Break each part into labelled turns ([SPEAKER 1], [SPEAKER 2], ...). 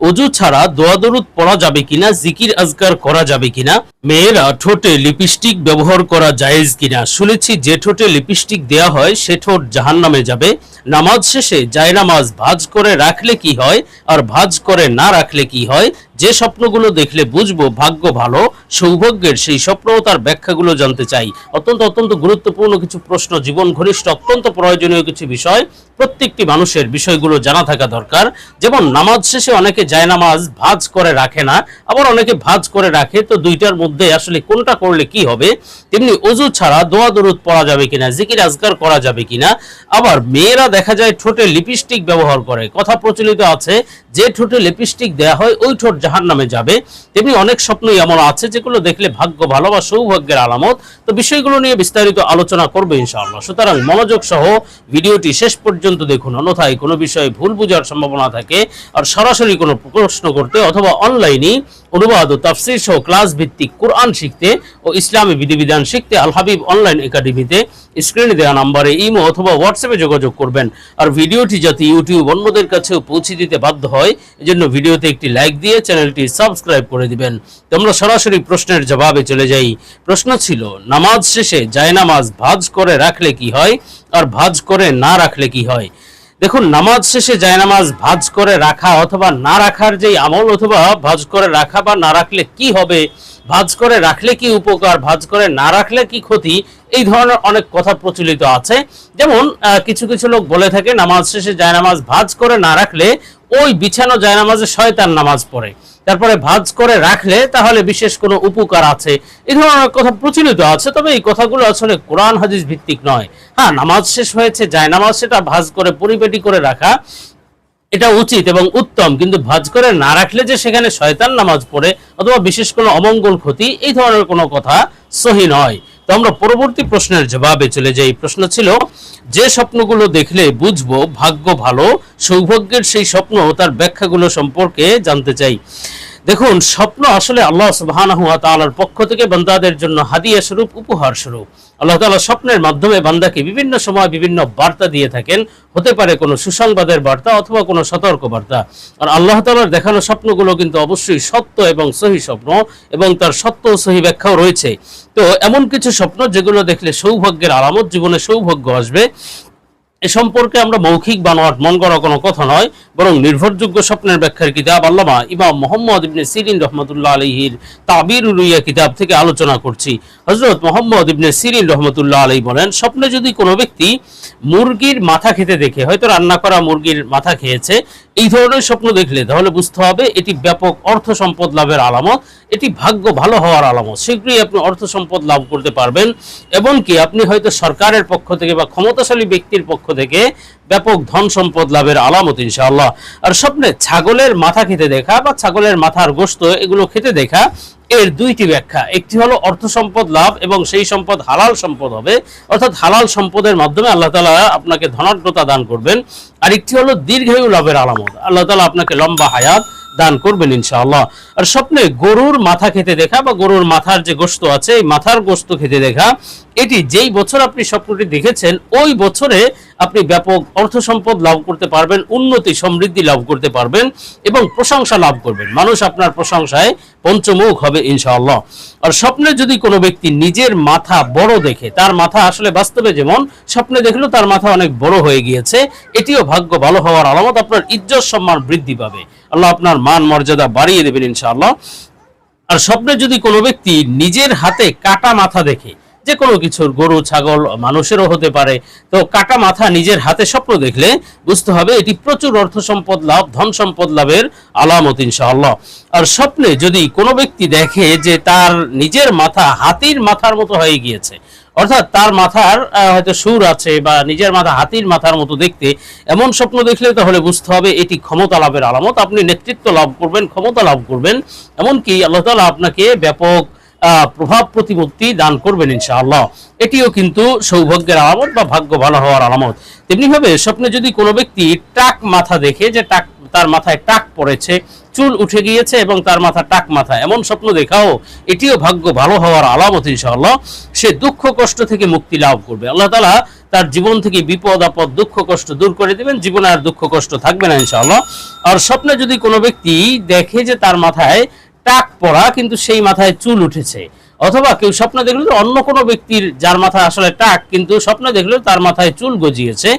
[SPEAKER 1] অজু ছাড়া দোয়া দরুদ পড়া যাবে কিনা, জিকির আজগার করা যাবে কিনা, মেয়েরা ঠোঁটে লিপস্টিক ব্যবহার করা জায়েজ কিনা, শুনেছি যে ঠোঁটে লিপস্টিক দেয়া হয়, সে ঠোঁট জাহান নামে যাবে। নামাজ শেষে জায়নামাজ ভাজ করে রাখলে কি হয় আর ভাজ করে না রাখলে কি হয়? যে স্বপ্নগুলো দেখলে বুঝব ভাগ্য ভালো, সৌভাগ্যের সেই স্বপ্ন ও তার ব্যাখ্যাগুলো জানতে চাই। অত্যন্ত অত্যন্ত গুরুত্বপূর্ণ কিছু প্রশ্ন, জীবন ঘনিষ্ঠ, অত্যন্ত প্রয়োজনীয় কিছু বিষয়। প্রত্যেকটি মানুষের বিষয়গুলো জানা থাকা দরকার। যেমন নামাজ শেষে অনেকে জায়নামাজ ভাজ করে রাখে না, আবার অনেকে ভাজ করে রাখে, তো দুইটার মধ্যে আসলে কোনটা করলে কি হবে? তেমনি অজু ছাড়া দোয়া দরুদ পড়া যাবে কিনা, জিকির আজগার করা যাবে কিনা? আবার মেয়েরা দেখা যায় ঠোঁটে লিপস্টিক ব্যবহার করে। কথা প্রচলিত আছে, যে ঠোঁটে লিপস্টিক দেয়া হয়, ওই ঠোঁট জাহান নামে যাবে। তেমনি অনেক স্বপ্নই এমন আছে যেগুলো দেখলে ভাগ্য ভালো বা সৌভাগ্যের আলামত। তো বিষয়গুলো নিয়ে বিস্তারিত আলোচনা করবে ইনশাআল্লাহ। সুতরাং মনোযোগ সহ ভিডিওটি শেষ পর্যন্ত দেখুন। অন্যথায় কোনো বিষয়ে ভুল বোঝার সম্ভাবনা থাকে। আর সরাসরি কোনো প্রশ্ন করতে অথবা অনলাইনে অনুবাদ ও তাফসির সহ ক্লাস ভিত্তিক কোরআন শিখতে ও ইসলামী বিধিবিধান শিখতে আল হাবিব অনলাইন একাডেমিতে স্ক্রিনে দেওয়া নাম্বারে ইমো অথবা হোয়াটসঅ্যাপে যোগাযোগ করবেন। আর ভিডিওটি যাতে ইউটিউব অন্যদের কাছেও পৌঁছে দিতে বাধ্য হয়, এজন্য ভিডিওতে একটি লাইক দিয়ে চ্যানেলটি সাবস্ক্রাইব করে দিবেন। তোমরা সরাসরি প্রশ্নের জবাবে চলে যাই। প্রশ্ন ছিল, নামাজ শেষে জায়নামাজ ভাজ করে রাখলে কি হয়? আর ভাজ করে না রাখলে কি হয়? দেখুন, নামাজ শেষে জায়নামাজ ভাজ করে রাখা অথবা না রাখার যেই আমল অথবা ভাজ করে রাখা বা না রাখলে কি হবে, ভাজ করে রাখলে কি উপকার, ভাজ করে না রাখলে কি ক্ষতি, এই ধরনের অনেক কথা প্রচলিত আছে। যেমন কিছু কিছু লোক বলে থাকে, নামাজ শেষে জায়নামাজ ভাজ করে না রাখলে ওই বিছানো জায়নামাজে শয়তান নামাজ পড়ে। তারপরে ভাজ করে রাখলে তাহলে বিশেষ কোনো উপকার আছে। এই ধরনের কথা প্রচলিত আছে, তবে এই কথাগুলো আসলে কোরআন হাদিস ভিত্তিক নয়। হ্যাঁ নামাজ শেষ হয়েছে যায় নামাজ সেটা ভাজ করে, পরিপেটি করে রাখা, এটা উচিত এবং উত্তম। কিন্তু ভাজ করে না রাখলে যে সেখানে শয়তান নামাজ পড়ে, অথবা বিশেষ কোনো অমঙ্গল ক্ষতি, এই ধরনের কোনো কথা সহি নয়। তো আমরা পরবর্তী প্রশ্নের জবাবে চলে যাই। প্রশ্ন ছিল, যে স্বপ্নগুলো দেখলে বুঝব ভাগ্য ভালো, সৌভাগ্যের সেই স্বপ্ন তার ব্যাখ্যাগুলো সম্পর্কে জানতে চাই। দেখুন, স্বপ্ন আসলে আল্লাহ সুবহানাহু ওয়া তাআলার পক্ষ থেকে বান্দাদের জন্য হাদিয়া স্বরূপ, উপহার স্বরূপ। আল্লাহ তাআলা স্বপ্নের মাধ্যমে বান্দাকে বিভিন্ন সময় বিভিন্ন বার্তা দিয়ে থাকেন। হতে পারে কোনো সুসংবাদের বার্তা অথবা কোনো সতর্ক বার্তা আর আল্লাহ তাআলার দেখানো স্বপ্নগুলো কিন্তু অবশ্যই সত্য এবং সহি স্বপ্ন এবং তার সত্য ও সহি ব্যাখ্যাও রয়েছে। তো এমন কিছু স্বপ্ন যেগুলো দেখলে সৌভাগ্যের আলামত, জীবনে সৌভাগ্য আসবে। এ সম্পর্কে আমরা মৌখিক বানোয়াট মন করা কোনো কথা নয়, বরং নির্ভরযোগ্য স্বপ্নের ব্যাখ্যার কিতাব আল্লামা ইমাম মোহাম্মদ ইবনে সিরিন রহমতুল্লাহ আলহির তাবির উলুইয়া কিতাব থেকে আলোচনা করছি। হজরত মোহাম্মদ ইবনে সিরিন রহমতুল্লাহ আলহী বলেন, স্বপ্নে যদি কোনো ব্যক্তি মুরগির মাথা খেতে দেখে, হয়তো রান্না করা মুরগির মাথা খেয়েছে, এই ধরনের স্বপ্ন দেখলে তাহলে বুঝতে হবে এটি ব্যাপক অর্থ সম্পদ লাভের আলামত, এটি ভাগ্য ভালো হওয়ার আলামত। শীঘ্রই আপনি অর্থ সম্পদ লাভ করতে পারবেন, এমনকি আপনি হয়তো সরকারের পক্ষ থেকে বা ক্ষমতাশালী ব্যক্তির পক্ষ থেকে ব্যাপক ধন সম্পদ লাভের আলামত, ইনশাআল্লাহ। আর স্বপ্নে ছাগলের মাথা খেতে দেখা বা ছাগলের মাথার গোস্ত, এগুলো খেতে দেখা, এর দুইটি ব্যাখ্যা। একটি হলো অর্থ সম্পদ লাভ এবং সেই সম্পদ হালাল সম্পদ হবে। অর্থাৎ হালাল সম্পদের মাধ্যমে আল্লাহ তালা আপনাকে ধনাঢ্যতা দান করবেন। আর একটি হলো দীর্ঘায়ু লাভের আলামত। আল্লাহ তালা আপনাকে লম্বা হায়াত দান করবেন, ইনশাআল্লাহ। আর স্বপ্নে গরুর মাথা খেতে দেখা বা গরুর মাথার যে গোস্ত আছে, এই মাথার গোস্ত খেতে দেখা, এটি যেই বছর আপনি স্বপ্নটি দেখেছেন, ওই বছরে আপনি ব্যাপক অর্থ সম্পদ লাভ করতে পারবেন, উন্নতি, সমৃদ্ধি লাভ করতে পারবেন এবং প্রশংসা লাভ করবেন। মানুষ আপনার প্রশংসায় পঞ্চমুখ হবে ইনশাআল্লাহ। আর স্বপ্নে যদি কোনো ব্যক্তি নিজের মাথা বড় দেখে, তার মাথা আসলে বাস্তবে যেমন স্বপ্নে দেখলেও তার মাথা অনেক বড় হয়ে গিয়েছে, এটিও ভাগ্য ভালো হওয়ার আলামত আপনার ইজ্জত সম্মান বৃদ্ধি পাবে। আল্লাহ আপনার মান মর্যাদা বাড়িয়ে দেবেন ইনশাআল্লাহ। আর স্বপ্নে যদি কোনো ব্যক্তি নিজের হাতে কাটা মাথা দেখে যে কোনো কিছুর, গরু, ছাগল, মানুষেরও হতে পারে। তো কাটা মাথা নিজের হাতে স্বপ্ন দেখলে বুঝতে হবে এটি প্রচুর অর্থ সম্পদ লাভ, ধন সম্পদ লাভের আলামত, ইনশাআল্লাহ। আর স্বপ্নে যদি কোনো ব্যক্তি দেখে যে তার নিজের মাথা হাতির মাথার মতো হয়ে গিয়েছে, অর্থাৎ তার মাথার হয়তো সুর আছে বা নিজের মাথা হাতির মাথার মতো দেখতে, এমন স্বপ্ন দেখলে তাহলে বুঝতে হবে এটি ক্ষমতা লাভের আলামত। আপনি নেতৃত্ব লাভ করবেন, ক্ষমতা লাভ করবেন। এমনকি আল্লাহ তাআলা আপনাকে ব্যাপক প্রভাব প্রতিপত্তি দান করবেন ইনশাআল্লাহ। এটিও কিন্তু সৌভাগ্যের আলামত বা ভাগ্য ভালো হওয়ার আলামত। তেমনি ভাবে স্বপ্নে যদি কোনো ব্যক্তি টাক মাথা দেখে যে টাক, তার মাথায় টাক পড়েছে, চুল উঠে গিয়েছে এবং তার মাথা টাক মাথা, এমন স্বপ্ন দেখাও, এটিও ভাগ্য ভালো হওয়ার আলামত ইনশাআল্লাহ। সে দুঃখ কষ্ট থেকে মুক্তি লাভ করবে। আল্লাহ তালা তার জীবন থেকে বিপদ, আপদ, দুঃখ, কষ্ট দূর করে দিবেন। জীবনে আর দুঃখ, কষ্ট থাকবে না ইনশাআল্লাহ। আর স্বপ্নে যদি কোনো ব্যক্তি দেখে যে তার মাথায় টাক পড়া কিন্তু সেই মাথায় চুল উঠেছে। অথবা কেউ স্বপ্ন দেখল অন্য কোনো ব্যক্তির যার মাথায় আসলে টাক কিন্তু স্বপ্ন দেখল তার মাথায় চুল গজিয়েছে।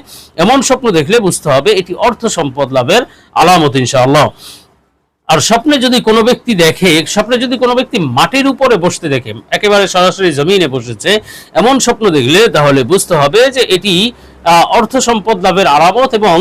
[SPEAKER 1] এমন স্বপ্ন দেখলে বুঝতে হবে এটি অর্থ সম্পদ লাভের আলামত, ইনশাআল্লাহ। আর স্বপ্নে যদি কোনো ব্যক্তি দেখে, স্বপ্নে যদি কোনো ব্যক্তি মাটির উপরে বসতে দেখে, একেবারে সরাসরি জমিনে বসেছে, এমন স্বপ্ন দেখলে তাহলে বুঝতে হবে যে এটি অর্থ সম্পদ লাভের আলামত এবং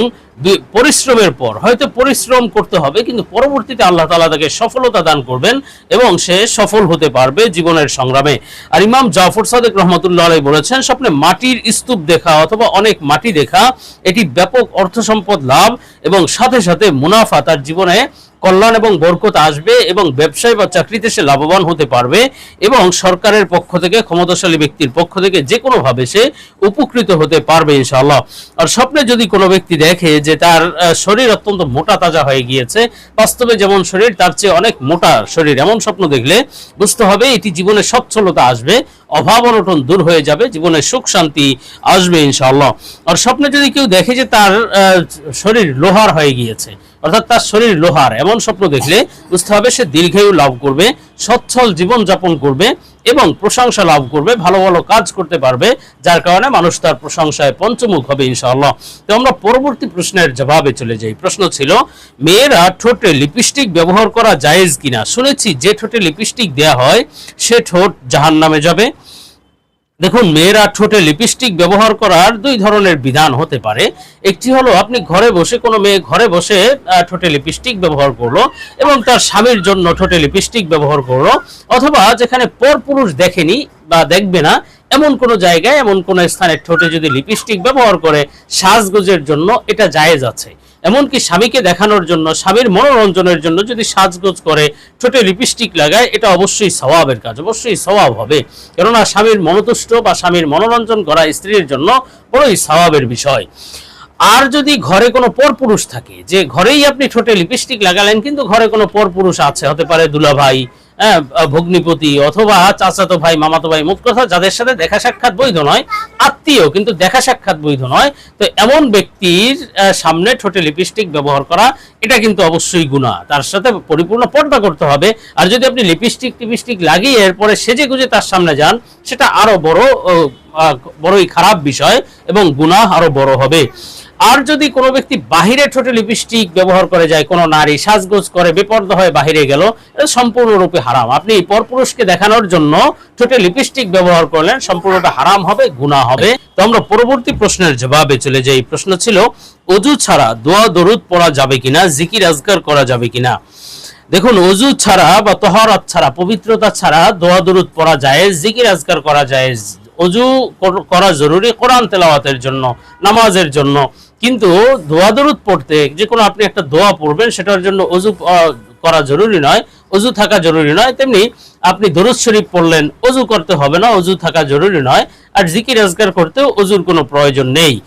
[SPEAKER 1] পরিশ্রমের পর। হয়তো পরিশ্রম করতে হবে, কিন্তু পরবর্তীতে আল্লাহ তালা তাকে সফলতা দান করবেন এবং সে সফল হতে পারবে জীবনের সংগ্রামে। আর ইমাম জাফর সাদেক রহমতুল্লাহ আলাই বলেছেন, স্বপ্নে মাটির স্তূপ দেখা অথবা অনেক মাটি দেখা, এটি ব্যাপক অর্থ সম্পদ লাভ এবং সাথে সাথে মুনাফা তার জীবনে কল্যাণ এবং বরকত আসবে এবং ব্যবসায় বা চাকরিতে সে লাভবান হতে পারবে এবং সরকারের পক্ষ থেকে, ক্ষমতাশালী ব্যক্তির পক্ষ থেকে যে কোনো ভাবে সে উপকৃত হতে পারবে ইনশাআল্লাহ। আর স্বপ্নে যদি কোনো ব্যক্তি দেখে যে তার শরীর অত্যন্ত মোটা তাজা হয়ে গিয়েছে, বাস্তবে যেমন শরীর, তার চেয়ে অনেক মোটা শরীর এমন স্বপ্ন দেখলে বুঝতে হবে এটি জীবনে সচ্ছলতা আসবে, অভাব অনটন দূর হয়ে যাবে, জীবনে সুখ শান্তি আসবে ইনশাআল্লাহ। আর স্বপ্নে যদি কেউ দেখে যে তার শরীর লোহার হয়ে গিয়েছে অর্থাৎ তার শরীর লোহার, এমন স্বপ্ন দেখলে বুঝতে হবে সে দীর্ঘায়ু লাভ করবে, সচ্ছল জীবন যাপন করবে এবং প্রশংসা লাভ করবে, ভালো ভালো কাজ করতে পারবে, যার কারণে মানুষ তার প্রশংসায় পঞ্চমুখ হবে ইনশাআল্লাহ। তো আমরা পরবর্তী প্রশ্নের জবাবে চলে যাই। প্রশ্ন ছিল, মেয়েরা ঠোঁটে লিপস্টিক ব্যবহার করা জায়েজ কিনা? শুনেছি যে ঠোঁটে লিপস্টিক দেয়া হয়, সে ঠোঁট জাহান্নামে যাবে। দেখুন, মেয়েরা ঠোঁটে লিপস্টিক ব্যবহার করার দুই ধরনের বিধান হতে পারে। একটি হলো, আপনি ঘরে বসে কোনো মেয়ে ঘরে বসে ঠোঁটে লিপস্টিক ব্যবহার করল এবং তার স্বামীর জন্য ঠোঁটে লিপস্টিক ব্যবহার করল অথবা যেখানে পরপুরুষ দেখেনি বা দেখবে না, এমন কোনো জায়গায়, এমন কোনো স্থানে ঠোঁটে যদি লিপস্টিক ব্যবহার করে, সাজগোজের জন্য এটা জায়েজ আছে। এমনকি স্বামীকে দেখানোর জন্য, স্বামীর মনোরঞ্জনের জন্য যদি সাজগোজ করে ঠোঁটে লিপস্টিক লাগায়, এটা অবশ্যই স্বভাবের কাজ, অবশ্যই স্বভাব হবে। কেননা স্বামীর মনতুষ্ট বা স্বামীর মনোরঞ্জন করা স্ত্রীর জন্য বড়ই স্বভাবের বিষয়। আর যদি ঘরে কোনো পরপুরুষ থাকে, যে ঘরেই আপনি ঠোঁটে লিপস্টিক লাগালেন, কিন্তু ঘরে কোনো পরপুরুষ আছে, হতে পারে দুলাভাই ভগ্নিপতি অথবা চাচাতো ভাই, মামাতো ভাই, মোট কথা যাদের সাথে দেখা সাক্ষাৎ বৈধ নয়, আত্মীয় কিন্তু দেখা সাক্ষাৎ বৈধ নয়, তো এমন ব্যক্তির সামনে ঠোঁটে লিপস্টিক ব্যবহার করা, এটা কিন্তু অবশ্যই গুণা তার সাথে পরিপূর্ণ পর্দা করতে হবে, আর যদি আপনি লিপস্টিক টিপস্টিক লাগিয়ে এরপরে সেজে গুজে তার সামনে যান, সেটা আরও বড় বড়ই খারাপ বিষয় এবং গুনাহ আরও বড় হবে। আর যদি কোনো ব্যক্তি বাহিরে ঠোঁটে লিপস্টিক ব্যবহার করে যায়, কোনো নারী সাজগোজ করে বেপর্দা হয়ে বাহিরে গেল সম্পূর্ণরূপে হারাম। আপনি পরপুরুষকে দেখানোর জন্য ঠোঁটে লিপস্টিক ব্যবহার করলেন, সম্পূর্ণটা হারাম হবে, গুনাহ হবে। তো আমরা পরবর্তী প্রশ্নের জবাবে চলে যাই। প্রশ্ন ছিল, অজু ছাড়া দোয়া, দরুদ পড়া যাবে কিনা, জিকির আজগার করা যাবে কিনা? দেখুন, অজু ছাড়া বা তহরাত ছাড়া, পবিত্রতা ছাড়া দোয়া, দরুদ পড়া যায়, জিকির আজগার করা যায় অজু কর- জরুরি কোরআন তেলাওয়াতের জন্য, নামাজের জন্য। কিন্তু দোয়া দরুদ পড়তে যে কোনো আপনি একটা দোয়া পড়বেন, সেটার জন্য অজু করা জরুরি নয়, অজু থাকা জরুরি নয়। তেমনি আপনি দরুদ শরীফ পড়লেন, অজু করতে হবে না, অজু থাকা জরুরি নয়। আর জিকির আজগার করতেও অজুর কোনো প্রয়োজন নেই।